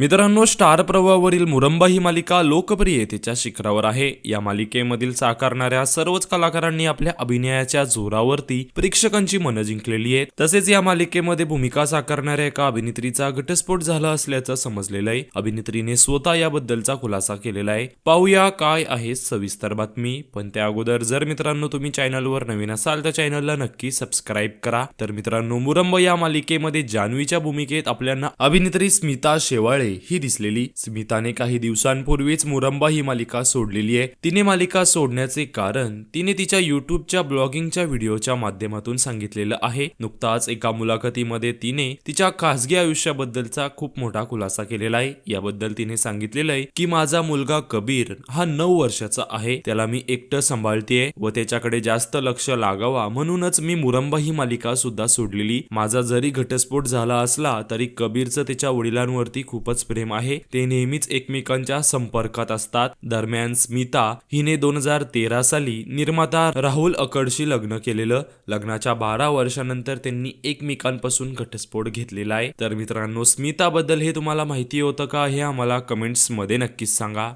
मित्रांनो स्टार प्रवाहावरील मुरंबा ही मालिका लोकप्रियतेच्या शिखरावर आहे. या मालिकेमधील साकारणाऱ्या सर्वच कलाकारांनी आपल्या अभिनयाच्या जोरावरती प्रेक्षकांची मनं जिंकलेली आहेत. तसेच या मालिकेमध्ये भूमिका साकारणाऱ्या एका अभिनेत्रीचा घटस्फोट झाला असल्याचं समजलेलं आहे. अभिनेत्रीने स्वतः याबद्दलचा खुलासा केलेला आहे. पाहूया काय आहे सविस्तर बातमी. पण त्या अगोदर जर मित्रांनो तुम्ही चॅनलवर नवीन असाल तर चॅनलला नक्की सबस्क्राईब करा. तर मित्रांनो मुरंब या मालिकेमध्ये जान्हवीच्या भूमिकेत आपल्याला अभिनेत्री स्मिता शेवाळे ही दिसलेली स्मिताने काही दिवसांपूर्वीच मुरंबा ही मालिका सोडलेली आहे. तिने मालिका सोडण्याचे कारण तिने तिच्या युट्यूबच्या ब्लॉगिंगच्या व्हिडिओच्या माध्यमातून सांगितलेलं आहे. नुकताच एका मुलाखतीमध्ये तिने तिच्या खासगी आयुष्याबद्दलचा खूप मोठा खुलासा केलेला आहे. याबद्दल तिने सांगितलेलं आहे की माझा मुलगा कबीर हा नऊ वर्षाचा आहे. त्याला मी एकटं सांभाळतेय व त्याच्याकडे जास्त लक्ष लागावा म्हणूनच मी मुरंबा ही मालिका सुद्धा सोडलेली. माझा जरी घटस्फोट झाला असला तरी कबीरचं त्याच्या वडिलांवरती खूपच प्रेम आहे ते नेहमीच एकमेकांच्या संपर्कात असतात. दरम्यान स्मिता हिने दोन हजार तेरा साली निर्माता राहुल अकडशी लग्न केलेलं. लग्नाच्या बारा वर्षानंतर त्यांनी एकमेकांपासून घटस्फोट घेतलेला आहे. तर मित्रांनो स्मिताबद्दल हे तुम्हाला माहिती होतं का? हे आम्हाला कमेंट्समध्ये नक्कीच सांगा.